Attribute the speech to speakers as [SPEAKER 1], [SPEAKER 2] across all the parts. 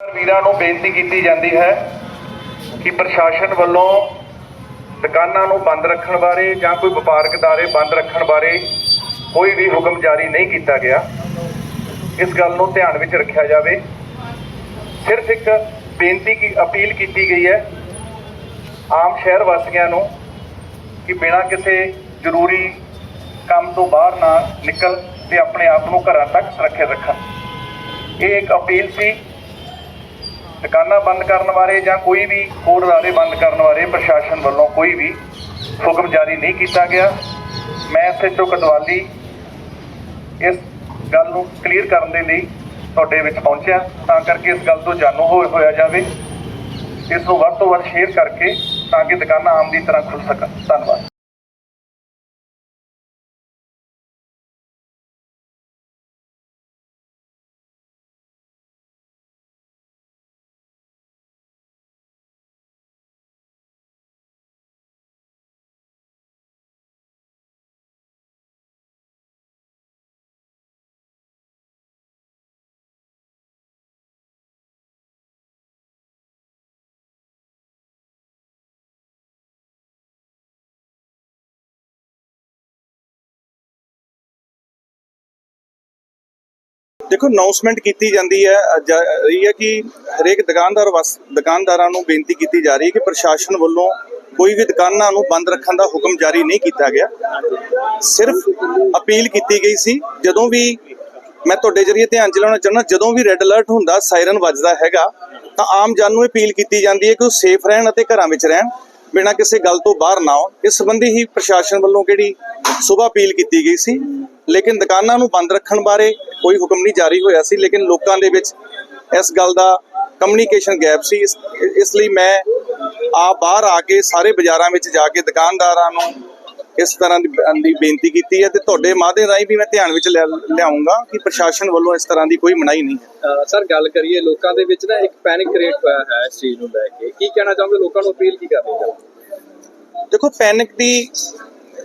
[SPEAKER 1] ਵੀਰਾਂ ਨੂੰ ਬੇਨਤੀ ਕੀਤੀ ਜਾਂਦੀ ਹੈ ਕਿ ਪ੍ਰਸ਼ਾਸਨ ਵੱਲੋਂ ਦੁਕਾਨਾਂ ਨੂੰ ਬੰਦ ਰੱਖਣ ਬਾਰੇ ਜਾਂ ਕੋਈ ਵਪਾਰਕ ਦਾਰੇ ਬੰਦ ਰੱਖਣ ਬਾਰੇ ਕੋਈ ਵੀ ਹੁਕਮ ਜਾਰੀ ਨਹੀਂ ਕੀਤਾ ਗਿਆ। ਇਸ ਗੱਲ ਨੂੰ ਧਿਆਨ ਵਿੱਚ ਰੱਖਿਆ ਜਾਵੇ। ਸਿਰਫ ਇੱਕ ਬੇਨਤੀ ਕੀ ਅਪੀਲ ਕੀਤੀ ਗਈ ਹੈ ਆਮ ਸ਼ਹਿਰ ਵਾਸੀਆਂ ਨੂੰ ਕਿ ਬਿਨਾਂ ਕਿਸੇ ਜ਼ਰੂਰੀ ਕੰਮ ਤੋਂ ਬਾਹਰ ਨਾ ਨਿਕਲ ਤੇ ਆਪਣੇ ਆਪ ਨੂੰ ਘਰਾਂ ਤੱਕ ਸੁਰੱਖਿਅਤ ਰੱਖਣ। ਇਹ ਇੱਕ ਅਪੀਲ ਸੀ। ਦੁਕਾਨਾਂ ਬੰਦ ਕਰਨ ਬਾਰੇ ਜਾਂ ਕੋਈ ਵੀ ਹੋਰ ਅਦਾਰੇ ਬੰਦ ਕਰਨ ਬਾਰੇ ਪ੍ਰਸ਼ਾਸਨ ਵੱਲੋਂ ਕੋਈ ਵੀ ਹੁਕਮ ਜਾਰੀ ਨਹੀਂ ਕੀਤਾ ਗਿਆ। ਮੈਂ ਐਸਐਚਓ ਕਦਵਾਲੀ ਇਸ ਗੱਲ ਨੂੰ ਕਲੀਅਰ ਕਰਨ ਦੇ ਲਈ ਤੁਹਾਡੇ ਵਿੱਚ ਪਹੁੰਚਿਆ। ਤਾਂ ਕਰਕੇ ਇਸ ਗੱਲ ਤੋਂ ਜਾਣੂ ਹੋ- ਹੋਇਆ ਜਾਵੇ। ਇਸ ਨੂੰ ਵੱਧ ਤੋਂ ਵੱਧ ਸ਼ੇਅਰ ਕਰਕੇ ਤਾਂ ਕਿ ਦੁਕਾਨਾਂ ਆਮ ਦੀ ਤਰ੍ਹਾਂ ਖੁੱਲ ਸਕਣ। ਧੰਨਵਾਦ।
[SPEAKER 2] ਦੇਖੋ ਅਨਾਉਂਸਮੈਂਟ ਕੀਤੀ ਜਾਂਦੀ ਹੈ ਜਾ ਰਹੀ ਹੈ ਕਿ ਹਰੇਕ ਦੁਕਾਨਦਾਰ ਦੁਕਾਨਦਾਰਾਂ ਨੂੰ ਬੇਨਤੀ ਕੀਤੀ ਜਾ ਰਹੀ ਹੈ ਕਿ ਪ੍ਰਸ਼ਾਸਨ ਵੱਲੋਂ ਕੋਈ ਵੀ ਦੁਕਾਨਾਂ ਨੂੰ ਬੰਦ ਰੱਖਣ ਦਾ ਹੁਕਮ ਜਾਰੀ ਨਹੀਂ ਕੀਤਾ ਗਿਆ। ਸਿਰਫ ਅਪੀਲ ਕੀਤੀ ਗਈ ਸੀ, ਜਦੋਂ ਵੀ ਮੈਂ ਤੁਹਾਡੇ ਜਰੀਏ ਧਿਆਨ ਚ ਲਿਆਉਣਾ ਚਾਹੁੰਦਾ, ਜਦੋਂ ਵੀ ਰੈੱਡ ਅਲਰਟ ਹੁੰਦਾ ਸਾਇਰਨ ਵੱਜਦਾ ਹੈਗਾ, ਤਾਂ ਆਮ ਜਨ ਨੂੰ ਅਪੀਲ ਕੀਤੀ ਜਾਂਦੀ ਹੈ ਕਿ ਉਹ ਸੇਫ ਰਹਿਣ ਅਤੇ ਘਰਾਂ ਵਿੱਚ ਰਹਿਣ। ਬਿਨਾਂ ਕਿਸੇ ਗੱਲ ਤੋਂ ਬਾਹਰ ਨਾ ਆਉਣ। ਇਸ ਸੰਬੰਧੀ ਹੀ ਪ੍ਰਸ਼ਾਸਨ ਵੱਲੋਂ ਕਿਹੜੀ ਸੁਬਾ ਅਪੀਲ ਕੀਤੀ ਗਈ ਸੀ। ਲੇਕਿਨ ਦੁਕਾਨਾਂ ਨੂੰ ਬੰਦ ਰੱਖਣ ਬਾਰੇ ਕੋਈ ਹੁਕਮ ਨਹੀਂ ਜਾਰੀ ਹੋਇਆ ਸੀ। ਲੇਕਿਨ ਲੋਕਾਂ ਦੇ ਵਿੱਚ ਇਸ ਗੱਲ ਦਾ ਕਮਿਊਨੀਕੇਸ਼ਨ ਗੈਪ ਸੀ। ਇਸ ਲਈ ਮੈਂ ਆ ਬਾਹਰ ਆ ਕੇ ਸਾਰੇ ਬਾਜ਼ਾਰਾਂ ਵਿੱਚ ਜਾ ਕੇ ਦੁਕਾਨਦਾਰਾਂ ਨੂੰ ਇਸ ਤਰ੍ਹਾਂ ਦੀ ਬੇਨਤੀ ਕੀਤੀ ਹੈ ਤੇ ਤੁਹਾਡੇ ਮਾਧਿਅਮ ਰਾਹੀਂ ਵੀ ਮੈਂ ਧਿਆਨ ਵਿੱਚ ਲਿਆ- ਲਿਆਉਂਗਾ ਕਿ ਪ੍ਰਸ਼ਾਸਨ ਵੱਲੋਂ ਇਸ ਤਰ੍ਹਾਂ ਦੀ ਕੋਈ ਮਨਾਹੀ ਨਹੀਂ ਹੈ।
[SPEAKER 3] ਸਰ ਗੱਲ ਕਰੀਏ ਲੋਕਾਂ ਦੇ ਵਿੱਚ ਨਾ ਇੱਕ ਪੈਨਿਕ ਕ੍ਰੀਏਟ ਹੋਇਆ ਹੈ ਇਸ ਚੀਜ਼ ਨੂੰ ਲੈ ਕੇ। ਕੀ ਕਹਿਣਾ ਚਾਹੋਗੇ? ਲੋਕਾਂ ਨੂੰ ਅਪੀਲ ਕੀ ਕਰਨੀ ਚਾਹੋਗੇ?
[SPEAKER 2] ਦੇਖੋ ਪੈਨਿਕ ਦੀ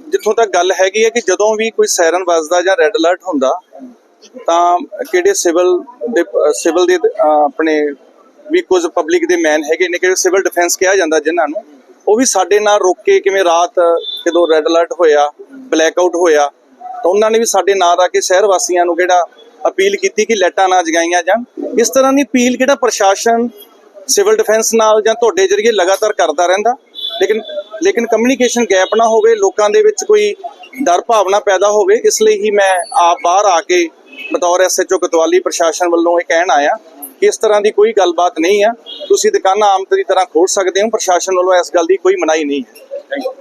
[SPEAKER 2] ਜਿੱਥੋਂ ਤੱਕ ਗੱਲ ਹੈਗੀ ਹੈ ਕਿ ਜਦੋਂ ਵੀ ਕੋਈ ਸਾਇਰਨ ਵੱਜਦਾ ਜਾਂ ਰੈੱਡ ਅਲਰਟ ਹੁੰਦਾ ਤਾਂ ਕਿਹੜੇ ਸਿਵਲ ਦੇ ਸਿਵਲ ਦੇ ਆਪਣੇ ਵੀ ਕੁਝ ਪਬਲਿਕ ਦੇ ਮੈਨ ਹੈਗੇ ਨੇ ਕਿ ਸਿਵਲ ਡਿਫੈਂਸ ਕਿਹਾ ਜਾਂਦਾ ਜਿਨ੍ਹਾਂ ਨੂੰ ਉਹ ਵੀ ਸਾਡੇ ਨਾਲ ਰੁਕ ਕੇ ਕਿਵੇਂ ਰਾਤ ਜਦੋਂ ਰੈੱਡ ਅਲਰਟ ਹੋਇਆ ਬਲੈਕ ਆਊਟ ਹੋਇਆ, ਤਾਂ ਉਹਨਾਂ ਨੇ ਵੀ ਸਾਡੇ ਨਾਲ ਆ ਕੇ ਸ਼ਹਿਰ ਵਾਸੀਆਂ ਨੂੰ ਕਿਹੜਾ ਅਪੀਲ ਕੀਤੀ ਕਿ ਲੈਟਾਂ ਨਾ ਜਗਾਈਆਂ ਜਾਣ। ਇਸ ਤਰ੍ਹਾਂ ਦੀ ਅਪੀਲ ਕਿਹੜਾ ਪ੍ਰਸ਼ਾਸਨ, ਸਿਵਲ ਡਿਫੈਂਸ ਨਾਲ ਜਾਂ ਤੁਹਾਡੇ ਜਰੀਏ ਲਗਾਤਾਰ ਕਰਦਾ ਰਹਿੰਦਾ। ਲੇਕਿਨ ਲੇਕਿਨ ਕਮਿਊਨੀਕੇਸ਼ਨ ਗੈਪ ਨਾ ਹੋਵੇ, ਲੋਕਾਂ ਦੇ ਵਿੱਚ ਕੋਈ ਡਰ ਭਾਵਨਾ ਪੈਦਾ ਹੋਵੇ, ਇਸ ਲਈ ਹੀ ਮੈਂ ਆਪ ਬਾਹਰ ਆ ਕੇ ਬਤੌਰ ਐਸਐਚਓ ਕਤਵਾਲੀ ਪ੍ਰਸ਼ਾਸਨ ਵੱਲੋਂ ਇਹ ਕਹਿਣ ਆਇਆ ਕਿ ਇਸ ਤਰ੍ਹਾਂ ਦੀ ਕੋਈ ਗੱਲਬਾਤ ਨਹੀਂ ਆ। ਤੁਸੀਂ ਦੁਕਾਨਾਂ ਆਮ ਤਰੀ ਤਰ੍ਹਾਂ ਖੋਲ ਸਕਦੇ ਹੋ, ਪ੍ਰਸ਼ਾਸਨ ਵੱਲੋਂ ਇਸ ਗੱਲ ਦੀ ਕੋਈ ਮਨਾਹੀ ਨਹੀਂ ਹੈ।
[SPEAKER 3] Thank you